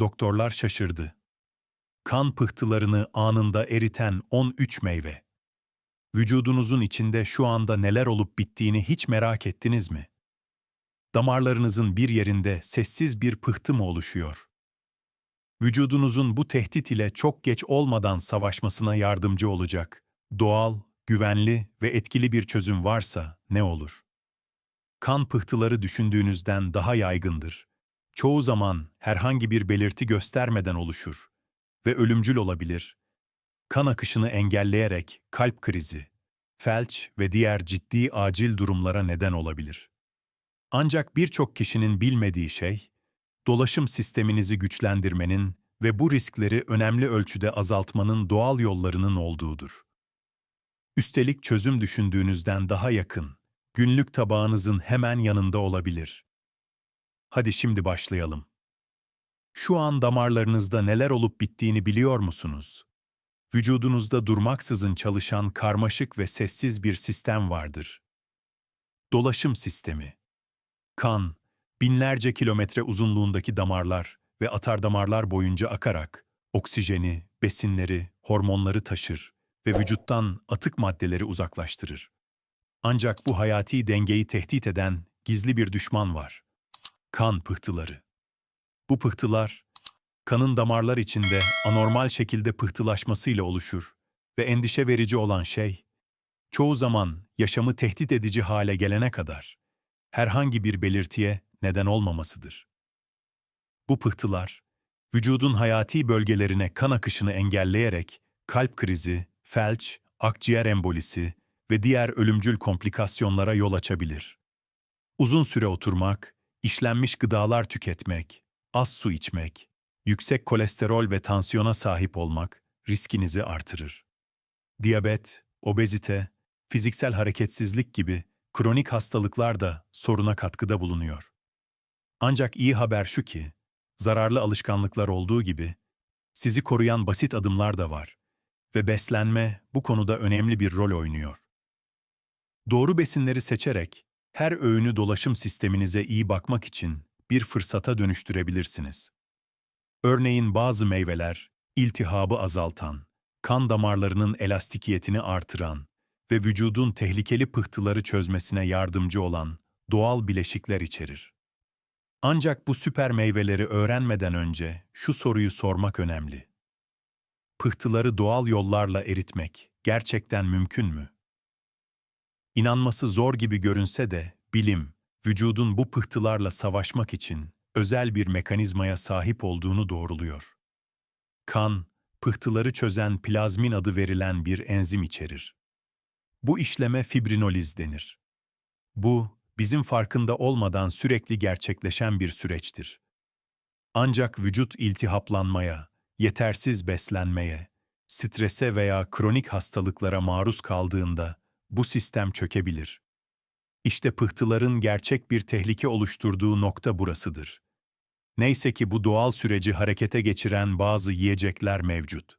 doktorlar şaşırdı. Kan pıhtılarını anında eriten 13 meyve. Vücudunuzun içinde şu anda neler olup bittiğini hiç merak ettiniz mi? Damarlarınızın bir yerinde sessiz bir pıhtı mı oluşuyor? Vücudunuzun bu tehdit ile çok geç olmadan savaşmasına yardımcı olacak, doğal, güvenli ve etkili bir çözüm varsa ne olur? Kan pıhtıları düşündüğünüzden daha yaygındır. Çoğu zaman herhangi bir belirti göstermeden oluşur ve ölümcül olabilir. Kan akışını engelleyerek kalp krizi, felç ve diğer ciddi acil durumlara neden olabilir. Ancak birçok kişinin bilmediği şey, dolaşım sisteminizi güçlendirmenin ve bu riskleri önemli ölçüde azaltmanın doğal yollarının olduğudur. Üstelik çözüm düşündüğünüzden daha yakın, günlük tabağınızın hemen yanında olabilir. Hadi şimdi başlayalım. Şu an damarlarınızda neler olup bittiğini biliyor musunuz? Vücudunuzda durmaksızın çalışan karmaşık ve sessiz bir sistem vardır. Dolaşım sistemi. Kan, binlerce kilometre uzunluğundaki damarlar ve atardamarlar boyunca akarak oksijeni, besinleri, hormonları taşır ve vücuttan atık maddeleri uzaklaştırır. Ancak bu hayati dengeyi tehdit eden gizli bir düşman var. Kan pıhtıları. Bu pıhtılar, kanın damarlar içinde anormal şekilde pıhtılaşmasıyla oluşur ve endişe verici olan şey, çoğu zaman yaşamı tehdit edici hale gelene kadar herhangi bir belirtiye neden olmamasıdır. Bu pıhtılar, vücudun hayati bölgelerine kan akışını engelleyerek kalp krizi, felç, akciğer embolisi ve diğer ölümcül komplikasyonlara yol açabilir. Uzun süre oturmak, işlenmiş gıdalar tüketmek, az su içmek, yüksek kolesterol ve tansiyona sahip olmak riskinizi artırır. Diyabet, obezite, fiziksel hareketsizlik gibi kronik hastalıklar da soruna katkıda bulunuyor. Ancak iyi haber şu ki, zararlı alışkanlıklar olduğu gibi, sizi koruyan basit adımlar da var ve beslenme bu konuda önemli bir rol oynuyor. Doğru besinleri seçerek her öğünü dolaşım sisteminize iyi bakmak için bir fırsata dönüştürebilirsiniz. Örneğin bazı meyveler, iltihabı azaltan, kan damarlarının elastikiyetini artıran ve vücudun tehlikeli pıhtıları çözmesine yardımcı olan doğal bileşikler içerir. Ancak bu süper meyveleri öğrenmeden önce şu soruyu sormak önemli. Pıhtıları doğal yollarla eritmek gerçekten mümkün mü? İnanması zor gibi görünse de bilim, vücudun bu pıhtılarla savaşmak için özel bir mekanizmaya sahip olduğunu doğruluyor. Kan, pıhtıları çözen plazmin adı verilen bir enzim içerir. Bu işleme fibrinoliz denir. Bu, bizim farkında olmadan sürekli gerçekleşen bir süreçtir. Ancak vücut iltihaplanmaya, yetersiz beslenmeye, strese veya kronik hastalıklara maruz kaldığında bu sistem çökebilir. İşte pıhtıların gerçek bir tehlike oluşturduğu nokta burasıdır. Neyse ki bu doğal süreci harekete geçiren bazı yiyecekler mevcut.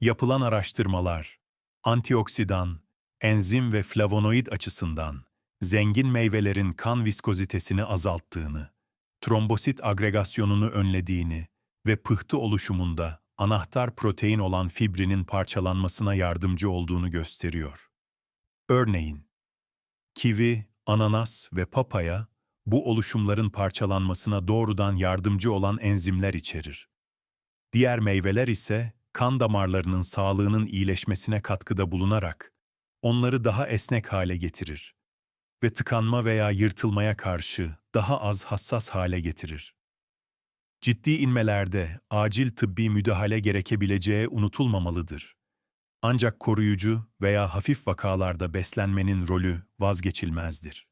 Yapılan araştırmalar, antioksidan, enzim ve flavonoid açısından zengin meyvelerin kan viskozitesini azalttığını, trombosit agregasyonunu önlediğini ve pıhtı oluşumunda anahtar protein olan fibrinin parçalanmasına yardımcı olduğunu gösteriyor. Örneğin, kivi, ananas ve papaya bu oluşumların parçalanmasına doğrudan yardımcı olan enzimler içerir. Diğer meyveler ise kan damarlarının sağlığının iyileşmesine katkıda bulunarak onları daha esnek hale getirir ve tıkanma veya yırtılmaya karşı daha az hassas hale getirir. Ciddi inmelerde acil tıbbi müdahale gerekebileceği unutulmamalıdır. Ancak koruyucu veya hafif vakalarda beslenmenin rolü vazgeçilmezdir.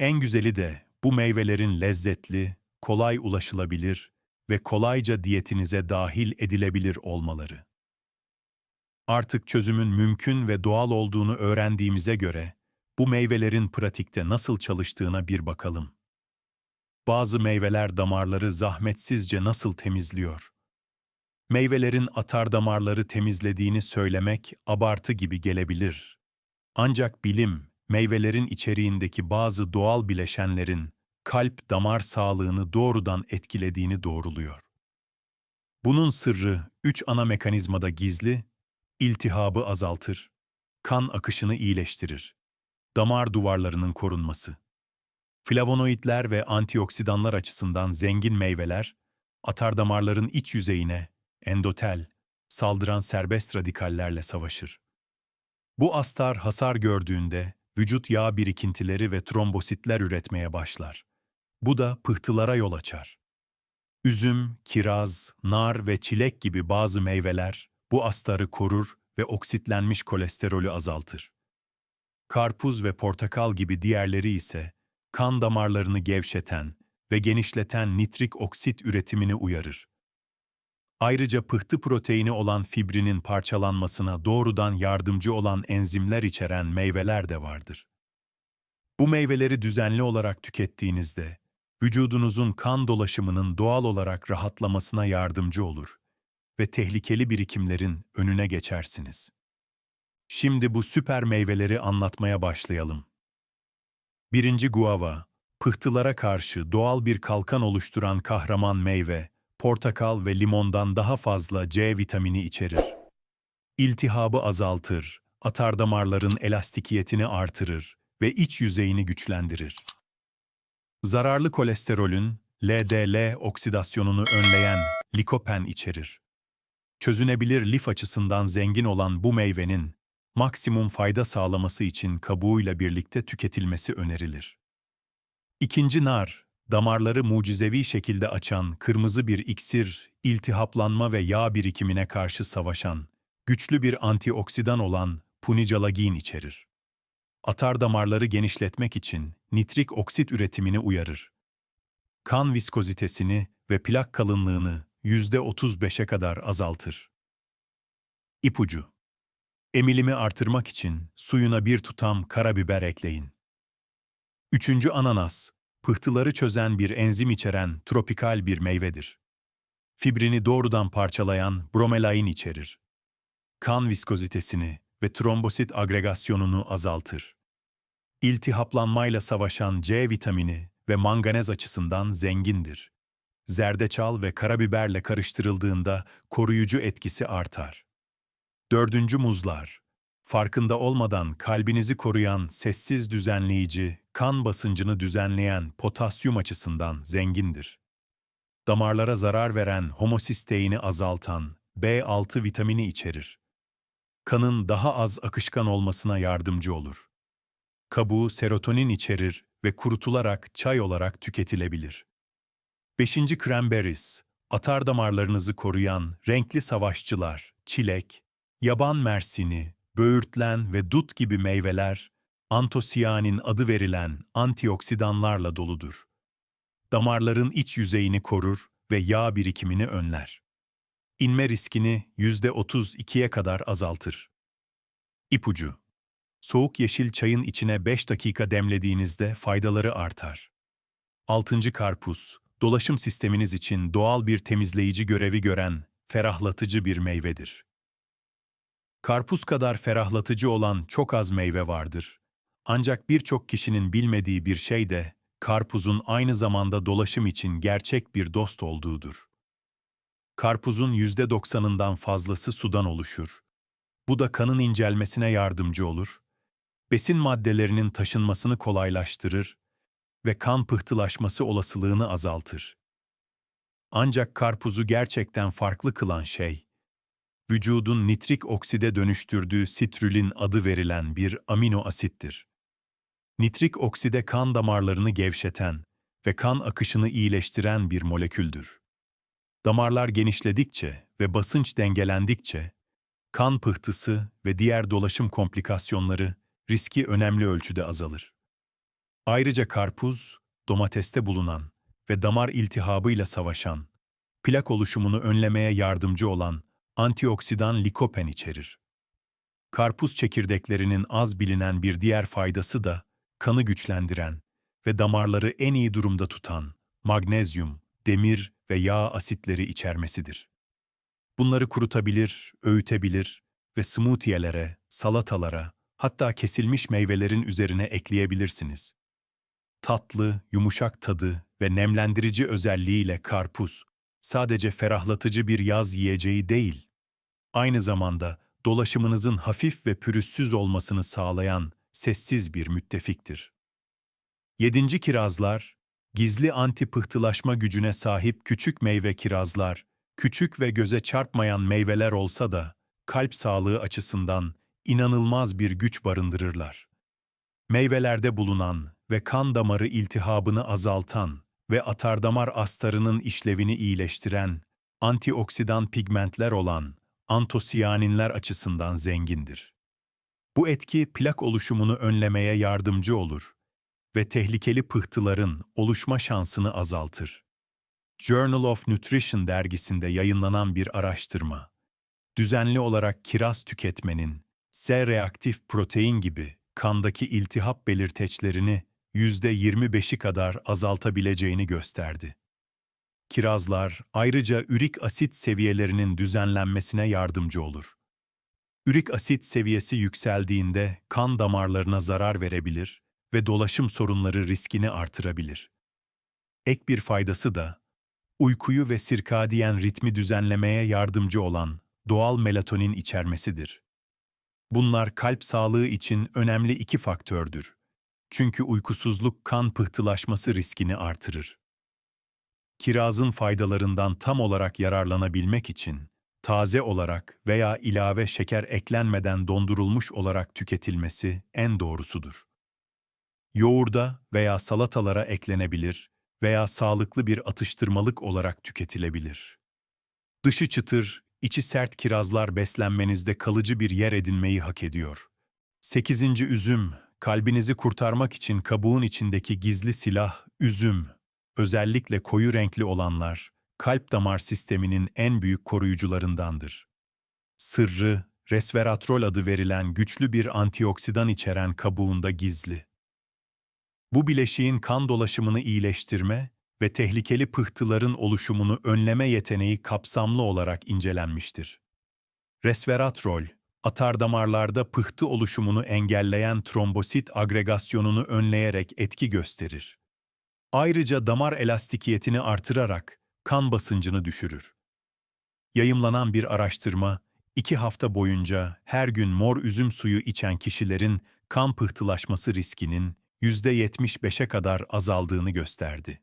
En güzeli de bu meyvelerin lezzetli, kolay ulaşılabilir ve kolayca diyetinize dahil edilebilir olmaları. Artık çözümün mümkün ve doğal olduğunu öğrendiğimize göre bu meyvelerin pratikte nasıl çalıştığına bir bakalım. Bazı meyveler damarları zahmetsizce nasıl temizliyor? Meyvelerin atar damarları temizlediğini söylemek abartı gibi gelebilir. Ancak bilim, meyvelerin içeriğindeki bazı doğal bileşenlerin kalp damar sağlığını doğrudan etkilediğini doğruluyor. Bunun sırrı üç ana mekanizmada gizli, iltihabı azaltır, kan akışını iyileştirir, damar duvarlarının korunması. Flavonoidler ve antioksidanlar açısından zengin meyveler, atardamarların iç yüzeyine, endotel, saldıran serbest radikallerle savaşır. Bu astar hasar gördüğünde vücut yağ birikintileri ve trombositler üretmeye başlar. Bu da pıhtılara yol açar. Üzüm, kiraz, nar ve çilek gibi bazı meyveler bu astarı korur ve oksitlenmiş kolesterolü azaltır. Karpuz ve portakal gibi diğerleri ise kan damarlarını gevşeten ve genişleten nitrik oksit üretimini uyarır. Ayrıca pıhtı proteini olan fibrinin parçalanmasına doğrudan yardımcı olan enzimler içeren meyveler de vardır. Bu meyveleri düzenli olarak tükettiğinizde vücudunuzun kan dolaşımının doğal olarak rahatlamasına yardımcı olur ve tehlikeli birikimlerin önüne geçersiniz. Şimdi bu süper meyveleri anlatmaya başlayalım. Birinci guava, pıhtılara karşı doğal bir kalkan oluşturan kahraman meyve, portakal ve limondan daha fazla C vitamini içerir. İltihabı azaltır, atardamarların elastikiyetini artırır ve iç yüzeyini güçlendirir. Zararlı kolesterolün LDL oksidasyonunu önleyen likopen içerir. Çözünebilir lif açısından zengin olan bu meyvenin maksimum fayda sağlaması için kabuğuyla birlikte tüketilmesi önerilir. İkinci nar, damarları mucizevi şekilde açan kırmızı bir iksir, iltihaplanma ve yağ birikimine karşı savaşan, güçlü bir antioksidan olan punicalagin içerir. Atar damarları genişletmek için nitrik oksit üretimini uyarır. Kan viskozitesini ve plak kalınlığını %35'e kadar azaltır. İpucu Emilimi artırmak için suyuna bir tutam karabiber ekleyin. Üçüncü ananas, pıhtıları çözen bir enzim içeren tropikal bir meyvedir. Fibrini doğrudan parçalayan bromelain içerir. Kan viskozitesini ve trombosit agregasyonunu azaltır. İltihaplanmayla savaşan C vitamini ve manganez açısından zengindir. Zerdeçal ve karabiberle karıştırıldığında koruyucu etkisi artar. Dördüncü muzlar. Farkında olmadan kalbinizi koruyan sessiz düzenleyici, kan basıncını düzenleyen potasyum açısından zengindir. Damarlara zarar veren homosisteini azaltan B6 vitamini içerir. Kanın daha az akışkan olmasına yardımcı olur. Kabuğu serotonin içerir ve kurutularak çay olarak tüketilebilir. 5. Cranberries, atar damarlarınızı koruyan renkli savaşçılar, çilek, yaban mersini, böğürtlen ve dut gibi meyveler, antosiyanin adı verilen antioksidanlarla doludur. Damarların iç yüzeyini korur ve yağ birikimini önler. İnme riskini %32'ye kadar azaltır. İpucu Soğuk yeşil çayın içine 5 dakika demlediğinizde faydaları artar. 6. Karpuz, dolaşım sisteminiz için doğal bir temizleyici görevi gören, ferahlatıcı bir meyvedir. Karpuz kadar ferahlatıcı olan çok az meyve vardır. Ancak birçok kişinin bilmediği bir şey de karpuzun aynı zamanda dolaşım için gerçek bir dost olduğudur. Karpuzun %90'ından fazlası sudan oluşur. Bu da kanın incelmesine yardımcı olur, besin maddelerinin taşınmasını kolaylaştırır ve kan pıhtılaşması olasılığını azaltır. Ancak karpuzu gerçekten farklı kılan şey, vücudun nitrik okside dönüştürdüğü sitrülin adı verilen bir amino asittir. Nitrik okside kan damarlarını gevşeten ve kan akışını iyileştiren bir moleküldür. Damarlar genişledikçe ve basınç dengelendikçe, kan pıhtısı ve diğer dolaşım komplikasyonları riski önemli ölçüde azalır. Ayrıca karpuz, domateste bulunan ve damar iltihabıyla savaşan, plak oluşumunu önlemeye yardımcı olan antioksidan likopen içerir. Karpuz çekirdeklerinin az bilinen bir diğer faydası da kanı güçlendiren ve damarları en iyi durumda tutan magnezyum, demir ve yağ asitleri içermesidir. Bunları kurutabilir, öğütebilir ve smoothie'lere, salatalara, hatta kesilmiş meyvelerin üzerine ekleyebilirsiniz. Tatlı, yumuşak tadı ve nemlendirici özelliğiyle karpuz, sadece ferahlatıcı bir yaz yiyeceği değil, aynı zamanda dolaşımınızın hafif ve pürüzsüz olmasını sağlayan sessiz bir müttefiktir. Yedinci kirazlar, gizli anti-pıhtılaşma gücüne sahip küçük meyve kirazlar, küçük ve göze çarpmayan meyveler olsa da kalp sağlığı açısından inanılmaz bir güç barındırırlar. Meyvelerde bulunan ve kan damarı iltihabını azaltan ve atardamar astarının işlevini iyileştiren antioksidan pigmentler olan antosiyaninler açısından zengindir. Bu etki plak oluşumunu önlemeye yardımcı olur ve tehlikeli pıhtıların oluşma şansını azaltır. Journal of Nutrition dergisinde yayınlanan bir araştırma, düzenli olarak kiraz tüketmenin S-reaktif protein gibi kandaki iltihap belirteçlerini %25'i kadar azaltabileceğini gösterdi. Kirazlar ayrıca ürik asit seviyelerinin düzenlenmesine yardımcı olur. Ürik asit seviyesi yükseldiğinde kan damarlarına zarar verebilir ve dolaşım sorunları riskini artırabilir. Ek bir faydası da uykuyu ve sirkadiyen ritmi düzenlemeye yardımcı olan doğal melatonin içermesidir. Bunlar kalp sağlığı için önemli iki faktördür. Çünkü uykusuzluk kan pıhtılaşması riskini artırır. Kirazın faydalarından tam olarak yararlanabilmek için taze olarak veya ilave şeker eklenmeden dondurulmuş olarak tüketilmesi en doğrusudur. Yoğurda veya salatalara eklenebilir veya sağlıklı bir atıştırmalık olarak tüketilebilir. Dışı çıtır, içi sert kirazlar beslenmenizde kalıcı bir yer edinmeyi hak ediyor. 8. üzüm, kalbinizi kurtarmak için kabuğun içindeki gizli silah üzüm, özellikle koyu renkli olanlar, kalp damar sisteminin en büyük koruyucularındandır. Sırrı, resveratrol adı verilen güçlü bir antioksidan içeren kabuğunda gizli. Bu bileşiğin kan dolaşımını iyileştirme ve tehlikeli pıhtıların oluşumunu önleme yeteneği kapsamlı olarak incelenmiştir. Resveratrol, atardamarlarda pıhtı oluşumunu engelleyen trombosit agregasyonunu önleyerek etki gösterir. Ayrıca damar elastikiyetini artırarak kan basıncını düşürür. Yayımlanan bir araştırma, iki hafta boyunca her gün mor üzüm suyu içen kişilerin kan pıhtılaşması riskinin %75'e kadar azaldığını gösterdi.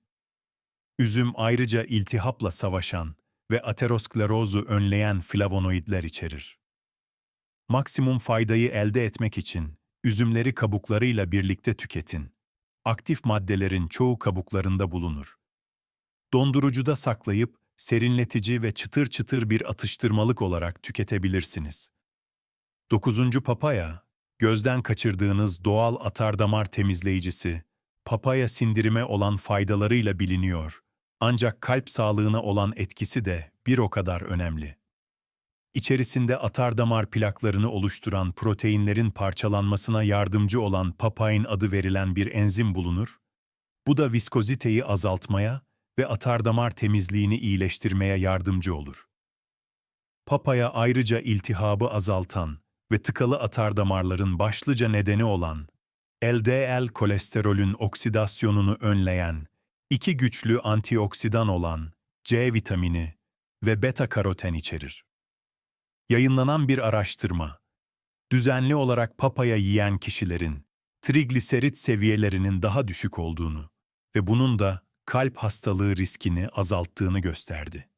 Üzüm ayrıca iltihapla savaşan ve aterosklerozu önleyen flavonoidler içerir. Maksimum faydayı elde etmek için üzümleri kabuklarıyla birlikte tüketin. Aktif maddelerin çoğu kabuklarında bulunur. Dondurucuda saklayıp serinletici ve çıtır çıtır bir atıştırmalık olarak tüketebilirsiniz. 9. papaya, gözden kaçırdığınız doğal atardamar temizleyicisi, papaya sindirime olan faydalarıyla biliniyor ancak kalp sağlığına olan etkisi de bir o kadar önemli. İçerisinde atardamar plaklarını oluşturan proteinlerin parçalanmasına yardımcı olan papain adı verilen bir enzim bulunur. Bu da viskoziteyi azaltmaya ve atardamar temizliğini iyileştirmeye yardımcı olur. Papaya ayrıca iltihabı azaltan ve tıkalı atardamarların başlıca nedeni olan LDL kolesterolün oksidasyonunu önleyen iki güçlü antioksidan olan C vitamini ve beta karoten içerir. Yayınlanan bir araştırma, düzenli olarak papaya yiyen kişilerin trigliserit seviyelerinin daha düşük olduğunu ve bunun da kalp hastalığı riskini azalttığını gösterdi.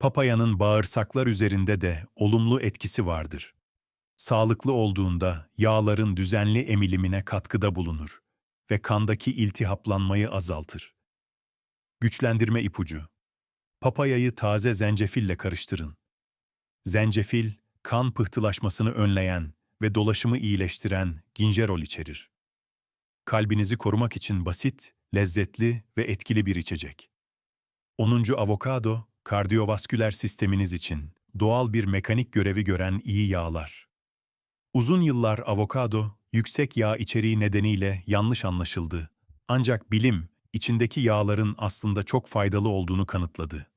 Papayanın bağırsaklar üzerinde de olumlu etkisi vardır. Sağlıklı olduğunda yağların düzenli emilimine katkıda bulunur ve kandaki iltihaplanmayı azaltır. Güçlendirme ipucu. Papayayı taze zencefille karıştırın. Zencefil, kan pıhtılaşmasını önleyen ve dolaşımı iyileştiren gingerol içerir. Kalbinizi korumak için basit, lezzetli ve etkili bir içecek. 10. Avokado, kardiyovasküler sisteminiz için doğal bir mekanik görevi gören iyi yağlar. Uzun yıllar avokado, yüksek yağ içeriği nedeniyle yanlış anlaşıldı. Ancak bilim, içindeki yağların aslında çok faydalı olduğunu kanıtladı.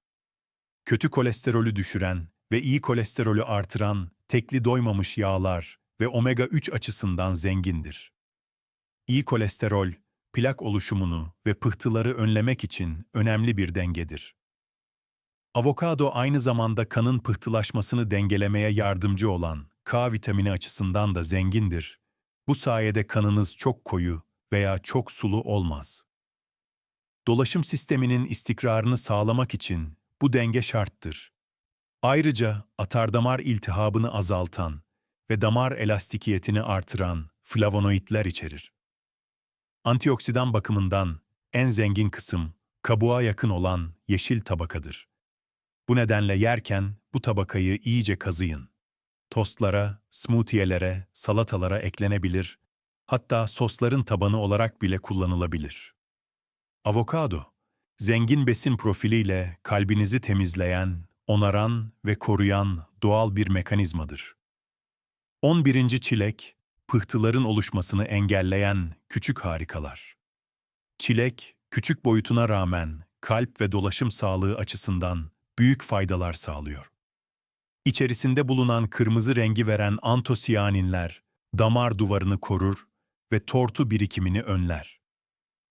Kötü kolesterolü düşüren ve iyi kolesterolü artıran tekli doymamış yağlar ve omega-3 açısından zengindir. İyi kolesterol, plak oluşumunu ve pıhtıları önlemek için önemli bir dengedir. Avokado aynı zamanda kanın pıhtılaşmasını dengelemeye yardımcı olan K vitamini açısından da zengindir. Bu sayede kanınız çok koyu veya çok sulu olmaz. Dolaşım sisteminin istikrarını sağlamak için bu denge şarttır. Ayrıca atardamar iltihabını azaltan ve damar elastikiyetini artıran flavonoidler içerir. Antioksidan bakımından en zengin kısım kabuğa yakın olan yeşil tabakadır. Bu nedenle yerken bu tabakayı iyice kazıyın. Tostlara, smoothie'lere, salatalara eklenebilir, hatta sosların tabanı olarak bile kullanılabilir. Avokado, zengin besin profiliyle kalbinizi temizleyen, onaran ve koruyan doğal bir mekanizmadır. 11. çilek, pıhtıların oluşmasını engelleyen küçük harikalar. Çilek, küçük boyutuna rağmen kalp ve dolaşım sağlığı açısından büyük faydalar sağlıyor. İçerisinde bulunan kırmızı rengi veren antosiyaninler damar duvarını korur ve tortu birikimini önler.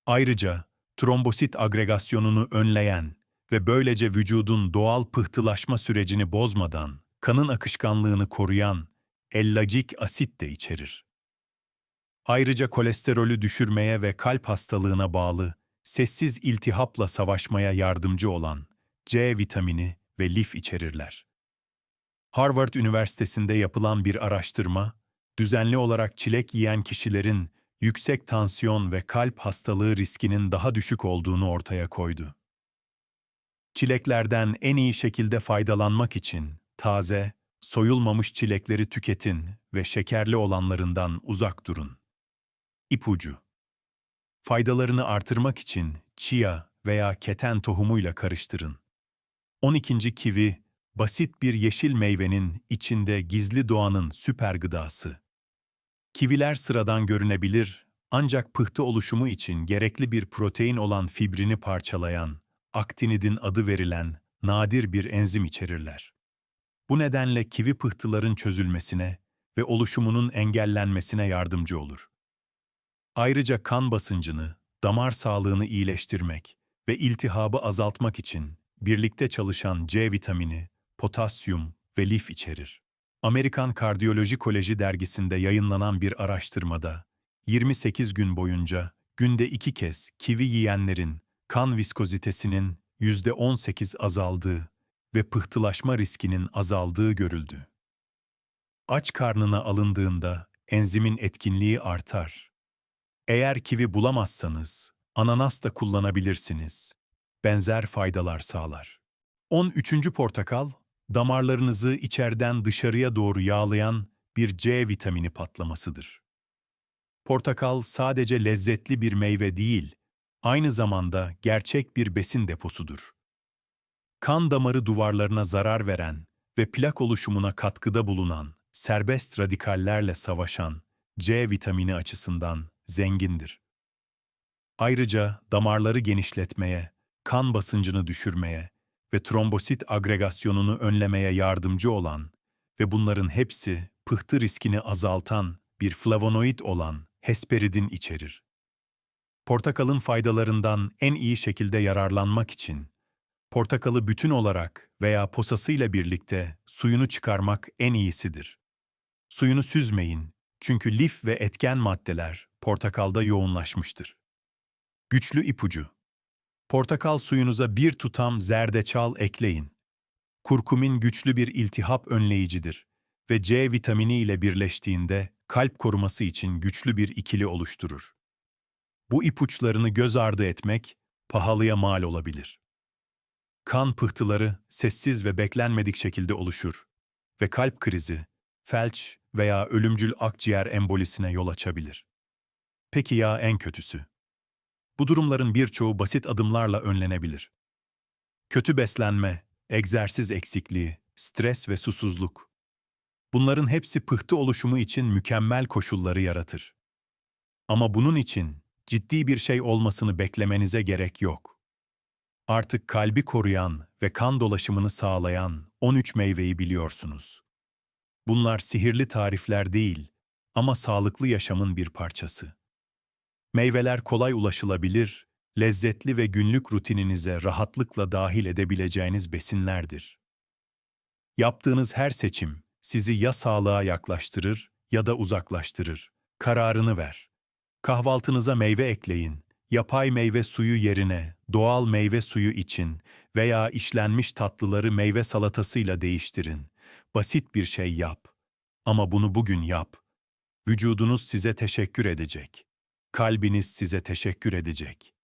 Ayrıca trombosit agregasyonunu önleyen ve böylece vücudun doğal pıhtılaşma sürecini bozmadan kanın akışkanlığını koruyan ellacik asit de içerir. Ayrıca kolesterolü düşürmeye ve kalp hastalığına bağlı sessiz iltihapla savaşmaya yardımcı olan C vitamini ve lif içerirler. Harvard Üniversitesi'nde yapılan bir araştırma, düzenli olarak çilek yiyen kişilerin yüksek tansiyon ve kalp hastalığı riskinin daha düşük olduğunu ortaya koydu. Çileklerden en iyi şekilde faydalanmak için taze, soyulmamış çilekleri tüketin ve şekerli olanlarından uzak durun. İpucu Faydalarını artırmak için chia veya keten tohumuyla karıştırın. 12. kivi, basit bir yeşil meyvenin içinde gizli doğanın süper gıdası. Kiviler sıradan görünebilir ancak pıhtı oluşumu için gerekli bir protein olan fibrini parçalayan, aktinidin adı verilen nadir bir enzim içerirler. Bu nedenle kivi pıhtıların çözülmesine ve oluşumunun engellenmesine yardımcı olur. Ayrıca kan basıncını, damar sağlığını iyileştirmek ve iltihabı azaltmak için birlikte çalışan C vitamini, potasyum ve lif içerir. Amerikan Kardiyoloji Koleji dergisinde yayınlanan bir araştırmada 28 gün boyunca günde iki kez kivi yiyenlerin kan viskozitesinin %18 azaldığı ve pıhtılaşma riskinin azaldığı görüldü. Aç karnına alındığında enzimin etkinliği artar. Eğer kivi bulamazsanız ananas da kullanabilirsiniz. Benzer faydalar sağlar. 13. portakal, damarlarınızı içeriden dışarıya doğru yağlayan bir C vitamini patlamasıdır. Portakal sadece lezzetli bir meyve değil, aynı zamanda gerçek bir besin deposudur. Kan damarı duvarlarına zarar veren ve plak oluşumuna katkıda bulunan, serbest radikallerle savaşan C vitamini açısından zengindir. Ayrıca damarları genişletmeye, kan basıncını düşürmeye ve trombosit agregasyonunu önlemeye yardımcı olan ve bunların hepsi pıhtı riskini azaltan bir flavonoid olan hesperidin içerir. Portakalın faydalarından en iyi şekilde yararlanmak için portakalı bütün olarak veya posasıyla birlikte suyunu çıkarmak en iyisidir. Suyunu süzmeyin çünkü lif ve etken maddeler portakalda yoğunlaşmıştır. Güçlü ipucu Portakal suyunuza bir tutam zerdeçal ekleyin. Kurkumin güçlü bir iltihap önleyicidir ve C vitamini ile birleştiğinde kalp koruması için güçlü bir ikili oluşturur. Bu ipuçlarını göz ardı etmek pahalıya mal olabilir. Kan pıhtıları sessiz ve beklenmedik şekilde oluşur ve kalp krizi, felç veya ölümcül akciğer embolisine yol açabilir. Peki ya en kötüsü? Bu durumların birçoğu basit adımlarla önlenebilir. Kötü beslenme, egzersiz eksikliği, stres ve susuzluk. Bunların hepsi pıhtı oluşumu için mükemmel koşulları yaratır. Ama bunun için ciddi bir şey olmasını beklemenize gerek yok. Artık kalbi koruyan ve kan dolaşımını sağlayan 13 meyveyi biliyorsunuz. Bunlar sihirli tarifler değil ama sağlıklı yaşamın bir parçası. Meyveler kolay ulaşılabilir, lezzetli ve günlük rutininize rahatlıkla dahil edebileceğiniz besinlerdir. Yaptığınız her seçim sizi ya sağlığa yaklaştırır ya da uzaklaştırır. Kararını ver. Kahvaltınıza meyve ekleyin. Yapay meyve suyu yerine doğal meyve suyu için veya işlenmiş tatlıları meyve salatasıyla değiştirin. Basit bir şey yap. Ama bunu bugün yap. Vücudunuz size teşekkür edecek. Kalbiniz size teşekkür edecek.